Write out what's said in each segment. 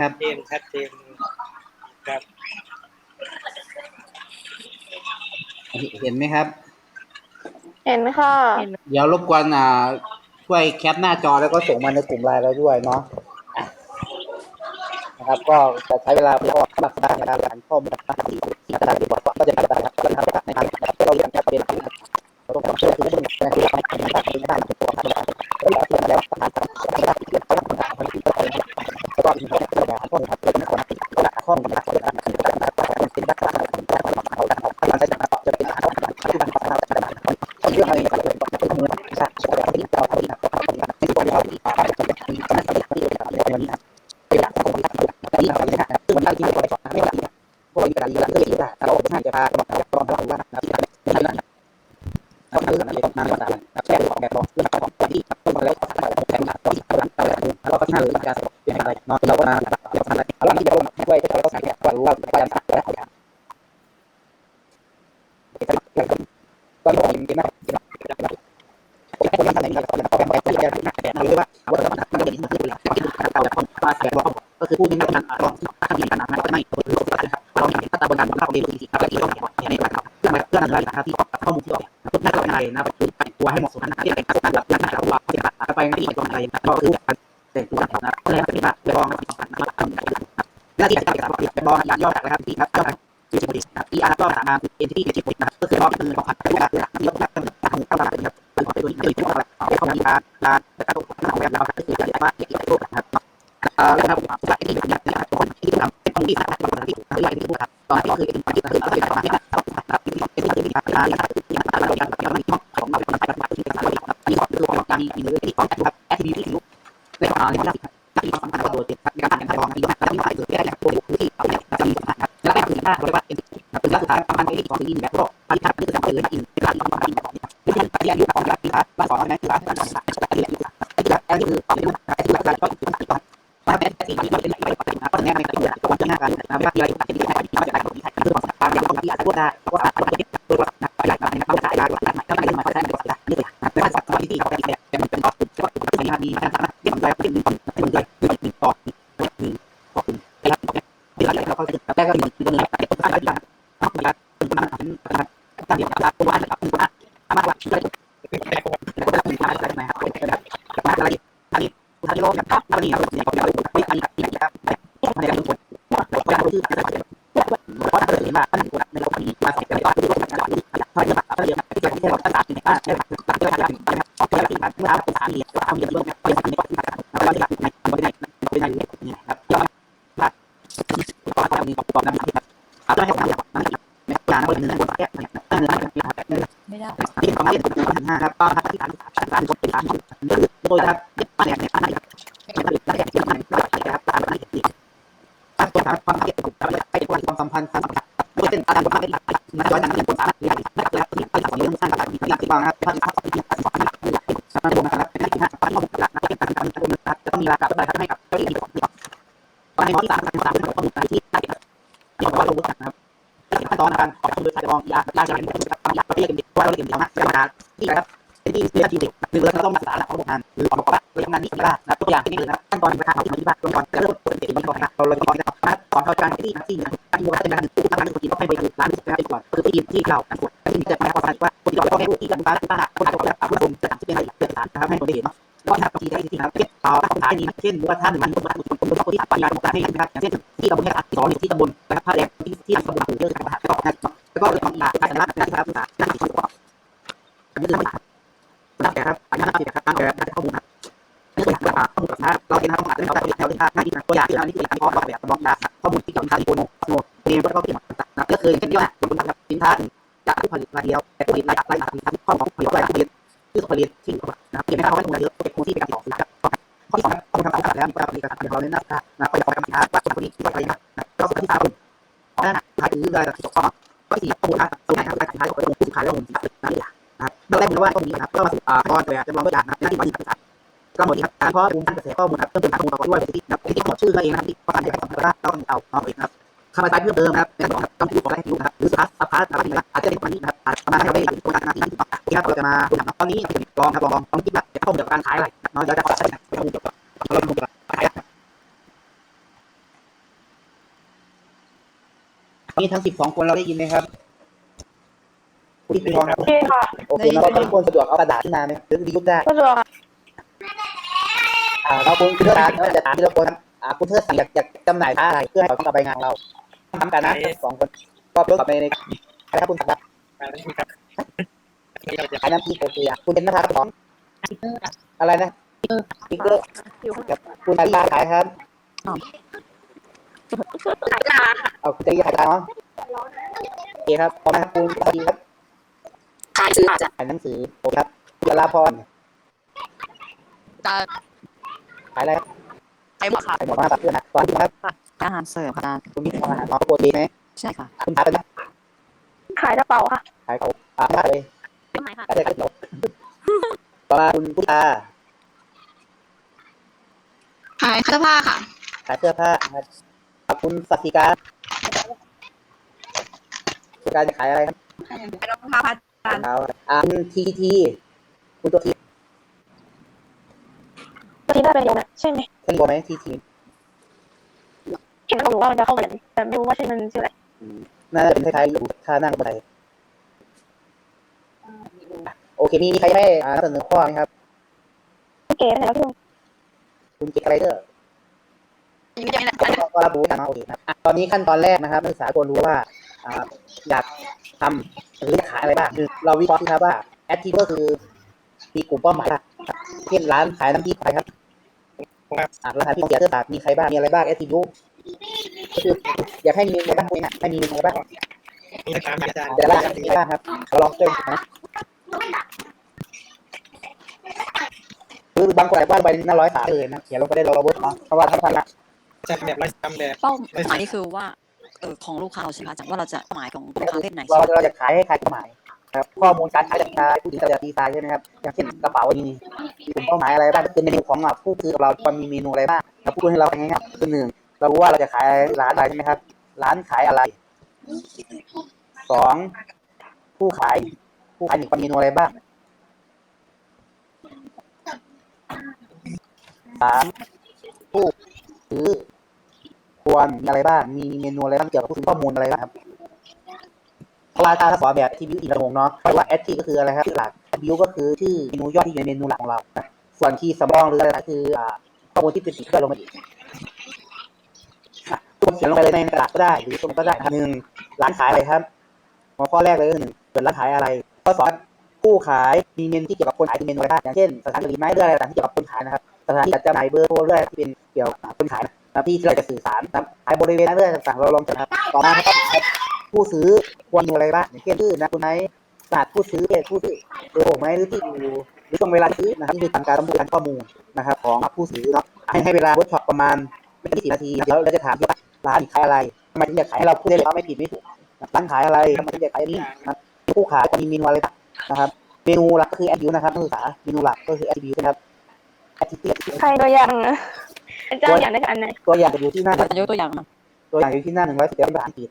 ครับเจนชัดเจนครับเห็นไหมครับ เห็นค่ะเดี๋ยวรบกวนอ่าช่วยแคปหน้าจอแล้วก็ส่งมาในกลุ่มไลน์เราด้วยเนาะอะนะครับ ก็จะใช้เวลาเพราะว่าสำหรับการการข้อมูล ก็ที่หน้าเลยการเป็นอะไรเนาะเราก็มาเราทำอะไรเราที่จะลงด้วยเราก็ใส่เนี่ยว่าเราพยายามทำแล้วอย่างก็ลงยิงมากคนทำอะไรกันก็แบบไปที่จะหรือว่าว่าเราทำมันเป็นที่ที่เราเรามาแชร์ว่าก็คือผู้มีการลองทำดีกันนะก็ไม่ตัวเรานะครับเราเห็นตาบนการเราเรียนรู้สิ่งอะไรที่เราเนี่ยในหลักเรื่องเรื่องอะไรนะครับที่ข้อมูลที่เราน่าจะเป็นอะไรนะคือแต่งตัวให้เหมาะสมนะที่อะไรต่างๆแล้วเราว่าจะไปที่ตัวอะไรก็คือ คือรอบเป็นของพันธุ์นะครับที่เราต้องตั้งเข้ามาเป็นแบบเป็นของตัวนี้เป็นของอะไรเข้ามาที่ร้านร้านแต่ก็ต้องทำแบบเราก็คือจะว่าเกี่ยวกับโลกนะครับเออแล้วครับจากที่อยากจะคนที่ทำเป็นคนที่สามารถทำที่ที่ไหลที่พูดครับตอนนี้ก็คือเป็นคนที่คือเราเป็นคนที่นะครับที่ที่ที่ที่ที่ร้านนะครับที่เราเราอยากเราไม่ต้องของเราเป็นคนไปแบบที่เราเราอันนี้ก็คือของการมีมีเลยที่ของนะครับแอคทิวิตี้ที่รู้ในของเราเนี่ยที่สำคั ม แบบที่เราภาษาที่ในบ้านใช่ไหมต่างๆที่เราทำนะครับออกไปแล้วที่มันเมื่อเราภาษาเรียนเราทำเรียนเรื่างนี้เป็นสิ่งที่ต้องการเราเราจะในบริเวณบริเวณนี้นะครับเราว่าก็จะมีประกอบกันที่แบบเอาให้ผมทำนะครับในการบริเวณนั้นบนแก้นะครับนั่นแหละนะครับไม่ได้ที่ของเรียนของห้าครับก็ครับที่ฐานฐานคนเป็นฐานโดยครับที่มาเนี่ยเนี่ยอะไรคามสามเป็นข้อมูลที่ได้ครับที่บอกว่าเรารู้จักนะครับขั้นตอนการขอความรู้จักรองยาล่าชายเป็นการอยากประเภทเด็กว่าเราเรียนเดียวนะเวลาที่นะครับเป็นที่เรียนที่เด็กหนึ่งเราต้องมาศึกษาหลักของงานหรือออกว่าเราทำงานนี้ไม่ได้นะตัวอย่างที่นี่เลยนะขั้นตอนการที่มันที่บ้านก่อนจะเริ่มต้นเด็กมันก่อนนะเราเราจะก่อนนะครับก่อนเข้าการที่ที่ที่ที่ว่าจะเป็นการตู้ทำงานคนที่ต้องให้บริการร้านที่จะเป็นก่อนคือที่ที่เราการที่จะมาขอการว่าคนที่เราต้องให้ผู้ที่จะมาบ้านคนที่เราจจะ นี้เช่นว่าท่านมันคนคนคนคนที่ปัญญาของการให้นะครับอย่างเช่นที่เราไม่ได้สอนอยู่ที่ตำบลนะครับผ้าแดงที่ที่ตำบลเรื่องการประหารก็แล้วก็เรื่องของการการรักการที่ครับภาษาหน้าที่ของอันนี้เรื่องนะครับอันนี้นะครับตั้งแต่การข้อมูลครับนี่คือหลักข้อมูลครับเราเห็นนะครับเราจะเรียนแถวที่หน้าที่ตัวอย่างที่เรานี่คือการข้อแบบบล็อกดาข้อมูลที่เกำลังทำโปรโมทโมเรียนก็ต้องเกี่ยวกับนะก็คือเช่นที่ว่าคุณทำกัน ต้องทำตามมีการผลิตการเราเน้นนะนะก็จะขอกรรมกาว่าคนนี้ที่ว่าอะไรนะก็สุดที่สามนั่นนะขายถือรายที่สองข้อที่สี่ข้อมูลนะตัวไหนครับรายขายของผู้ขายแล้วผมจะนั่นแหละนะครับเราได้รู้ว่าตรงนี้นะครับก็มาสู่ตอนแต่จะลองตัวอย่างนะหน้าที่บริษัทก็หมดครับการเพาะปลูการเกษตรข้อมูลครับเพิ่มเติมข้อมูลประกอบด้วยที่นะครับที่กดชื่อตัวเองนะครับที่ประกันจะไปสัมภาระเราต้องเอาเอาเองครับคำอธิบายเพิ่มเติมนะครับในต้องต้องที่ขอให้รู้นะครับหรือสภาสภาอะไรนะครับอาจจะเป็นวันนี้นะครับประมาณให้เราได้ตัวการงานที่ต่างๆนะครับเราจะมาดูนะครับตอนนี้เราจะลองครับลองลองลองคิดว่าจะข้อมูลเกี่ยวกับการขายอะไรเนาะเดี๋ยวจะขอใช้ข้อมูลเกี่ยวกับเราลงเกี่ยวกับขาย นี่ทั้งสิบสองคนเราได้ยินไหมครับผู้ที่คุณทองครับโอเคค่ะโอเคเราทุกคนสะดวกเอากระดาษขึ้นมาไหมหรือดียุบได้ก็จะอ่าเราคุณคุณเทิดถามเราจะถามทีละคนครับอ่าคุณเทิดอยากอยากจำหน่ายผ้าอะไรเพื่อให้เขาต้องกับใบงานเราทำกันนะสองคนก็เพื่อกับไปในใครครับคุณสักดิ์อ่านี่ครับนี่เราจะขายน้ำพริกโอเคอะคุณเป็นนะครับของอะไรนะพิกเกอร์อยู่ข้างกับคุณอาริยาขายครับ หลายลาค่ะเอาคุณอาริยาขายเนาะโอเคครับขอบคุณครับคุณสวัสดีครับขายซื้ออาจจะขายหนังสือโอเคครับคุณลาพรจะขายอะไรครับขายหมดค่ะขายหมดมาสักเพื่อนนะตอนที่ครับอาหารเสริมค่ะคุณมีอาหารน้องโปรตีนไหมใช่ค่ะคุณขายไปไหมขายกระเป๋าค่ะขายเขาอ่าได้เลยไม่ไหมค่ะขายได้ครับเดี๋ยวต่อมาคุณพุทธาขายเสื้อผ้าค่ะขายเสื้อผ้านะครับขอบ คุณสัตติการสัตติการจะขายอะไรครับขายรองเท้าพัดรองเท้าอ่าคุณทีทีคุณตัวทีตัวที่ได้เป็นเดียวนะใช่ไหมเคยบอกไหมทีทีเห็นแล้วผมว่ามันจะเข้ามาเลยแต่ไม่รู้ว่าใช่มันชื่ออะไรน่าจะเป็นคล้ายๆอยู่ท่านั่งบันไดโอเค มีมีใครไม่อ่านำเสนอข้อไหมครับเก๋ไหนแล้วพี่คุณเจคไรเดอร์ยังไม่ได้ ก็ระบุกันมาโอเคครับตอนนี้ขั้นตอนแรกนะครับนักศึกษาควรรู้ว่าอยากทำหรืออยากขายอะไรบ้างคือเราวิเคราะห์นครับว่าแอดทีก็คือมีกลุ่มเป้าหมายบ้างเช่นร้านขายน้ำพริกอะไรครับอะร้านขายพริกเสียเสื้อตากมีใครบ้างมีอะไรบ้างแอดทีก็คืออยากให้มีอะไรบ้างคุยนะให้มีอะไรบ้างมีนะครับอาจารย์แต่ละร้านมีบ้างครับเราลองเติมนะคือบางคนอาจว่าไปหน้าร้อยสาเลยนะเขียนลงไปได้เราเราเวิร์กเนาะเพราะว่าถ้าพันละ จะแบบไร้จำแบบ เป้าหมายนี่คือว่าเออของลูกค้าเราใช่ไหมคะจากว่าเราจะหมายของลูกค้าเพศไหนเราเราจะขายให้ใครเป้าหมายครับข้อมูลการขายจากใครผู้หญิงเราจะดีไซน์ใช่ไหมครับอย่างเช่นกระเป๋านี้กลุ่มเป้าหมายอะไรบ้างคือเมนูของอะผู้ซื้อกับเราควรมีเมนูอะไรบ้างเราพูดให้เราง่ายๆคือหนึ่งเรารู้ว่าเราจะขายร้านอะไรใช่ไหมครับ ร้านขายอะไรสองผู้ขาย ผู้ขายมีควรมีเมนูอะไรบ้างสามผู้ซื้อ ควรมีอะไรบ้าง มีเมนูอะไรบ้างเกี่ยวกับผู้ซื้อข้อมูลอะไรบ้างครับเพราะว่าถ้าสอนแบบทีวิวอีกระงเนาะเพราะว่าแอดทีก็คืออะไรครับชื่อหลักวิวก็คือชื่อเมนูยอดที่อยู่ในเมนูหลักของเรานะส่วนคีย์สำรองหรืออะไรก็คืออ่าข้อมูลที่เป็นสีเพื่อลงมาอีกตัวเขียนลงไปเลยในกระดาษก็ได้ หรือตรงก็ได้ครับหนึ่งร้านขายอะไรครับหัวข้อแรกเลยก็คือหนึ่งเปิดร้านขายอะไรข้อสองผู้ขายมีเมนูที่เกี่ยวกับคนขายมีเมนูอะไรบ้างอย่างเช่นสถานบริไม้เรื่องอะไรต่างที่เกี่ยวกับคนขายนะครับสถานที่จัดจำหน่ายเบอร์โทรเรื่องที่เป็นเกี่ยวกับคนขายนะ ครับที่เราจะสื่อสารนะครับขายบริเวณนั้นเรื่องต่างๆเราลองจัดนะต่อมาครับผู้ซื้อควรดูอะไรบ้างอย่างเช่นชื่อนะคุณไหนศาสตร์ผู้ซื้อเพศผู้ซื้อเบอร์โทรไหมหรือที่อยู่หรือช่วงเวลาซื้อนะครับนี่คือการระบุการข้อมูลนะครับ ของผู้ซื้อเนาะให้ให้เวลาเวิร์กช็อปประมาณไม่กี่นาทีแล้วเราจะถามว่าร้านขายอะไรทำไมถึงอยากขายให้เราพูดได้เลยว่าไม่ผิดไม่ถูกร้านขายอะไรทำไมถึงอยากขายนี้นะครับผู้ขายมีเมนูอะไรบ้างนะครับเมนูหลักคือแอดยูนะครับนักศึกษาเมนูหลักก็คือแอดยูนะครับใครตัวอย่างนะ อาจารย์อยากได้อันไหนตัวอย่างจะอยู่ที่หน้าเราจะยกตัวอย่างมาตัวอย่างอยู่ที่หน้าหนึ่งร้อยสิบเอ็ดภาษาอังกฤษ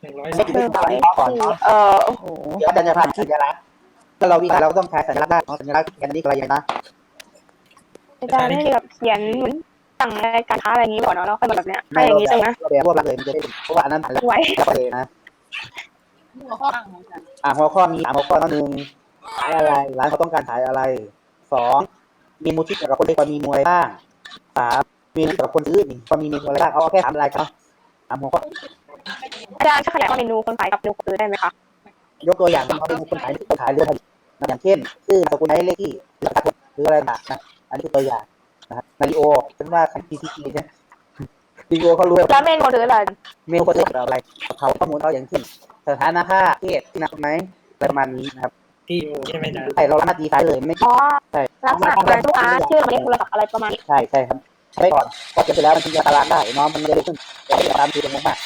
หนึ่งร้อยไม่สิบผิดไม่ถูกก่อนก่อนเนาะเออโอ้โหเดี๋ยวอาจารย์จะผ่านสัญลักษณ์ถ้าเราวิเคราะห์เราก็ต้องใช้สัญลักษณ์ได้เนาะสัญลักษณ์แค่นี้ก็อะไรอย่างนะอาจารย์ไม่ได้แบบเขียนเหมือนสั่งรายการค้าอะไรอย่างนี้ก่อนเนาะแล้วค่อยมาแบบเนี้ยให้อย่างนี้ใช่ไหมเราแบบรวบรัดเลยมันจะได้เพราะว่าอันนั้นผ่านแล้วไว้แล้วเลยนะอ่าหัวข้อมีสามหัวข้อเนาะหนึ่งขายอะไรร้านเขาต้องการขายอะไรสองเมนูที่เกี่ยวกับคนเล็กมีเมนูอะไรบ้าง สามเมนูเกี่ยวกับคนซื้อมีควรมีเมนูอะไรบ้างเอาแค่ถามอะไรครับถามหัวข้ออาจารย์จะขยายความเมนูคนขายกับเมนูคนซื้อได้ไหมคะยกตัวอย่างเขาเป็นคนขายที่คนขายเรื่องผลิตนะอย่างเช่นชื่อนามสกุลไหนเลขที่หรือหรืออะไรต่างๆนะอันนี้คือตัวอย่างนะครับนาริโอเป็นว่าคันทีทีเนี่ยนาริโอเขารู้แล้วเมนูคนซื้ออะไรเมลก็จะเกี่ยวกับอะไรเขาข้อมูลเขาอย่างเช่นสถานะค่าเพศที่นับไหมอะไรประมาณนี้นะครับ ที่อยู่ใช่ไหมอาจารย์ใช่เราสามารถดีไซน์เลยไม่อ๋อใช่ลักษณะการลูกค้าชื่อหมายเลขโทรศัพท์อะไรประมาณนี้ใช่ใช่ครับใช้ก่อนพอเก็บไปแล้วมันถึงจะตารางได้เนาะมันจะได้ขึ้นจะได้ตามทีตรงมาก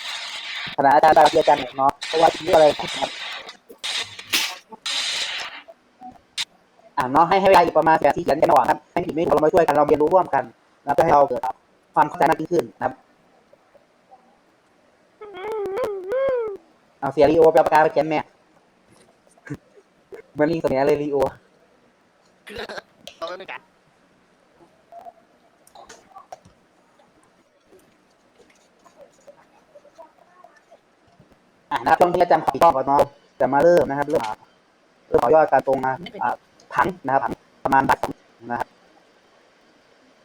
ขณะอาจารย์ตามเดียวกันเนาะเพราะว่าที่อะไรครับอ่าเนาะให้ให้เวลาอีกประมาณแปดที่เขียนกันก่อนครับให้ผิดไม่ถูกเรามาช่วยกันเราเรียนรู้ร่วมกันนะเพื่อให้เราเกิดความเข้าใจมากยิ่งขึ้นนะครับเอาเสียรีโอไปเอาปากกาไปเขียนแม่เห มันลิงตัวเนี้ยเลยลีโออะนะครับช่วงที่อาจารย์ขออีกรอบก่อนเนาะจะมาเริ่มนะครับเริ่มอ่าเริ่มต่อยอดการตรงนะอ่าผังนะครับผังประมาณบัตรนะครับ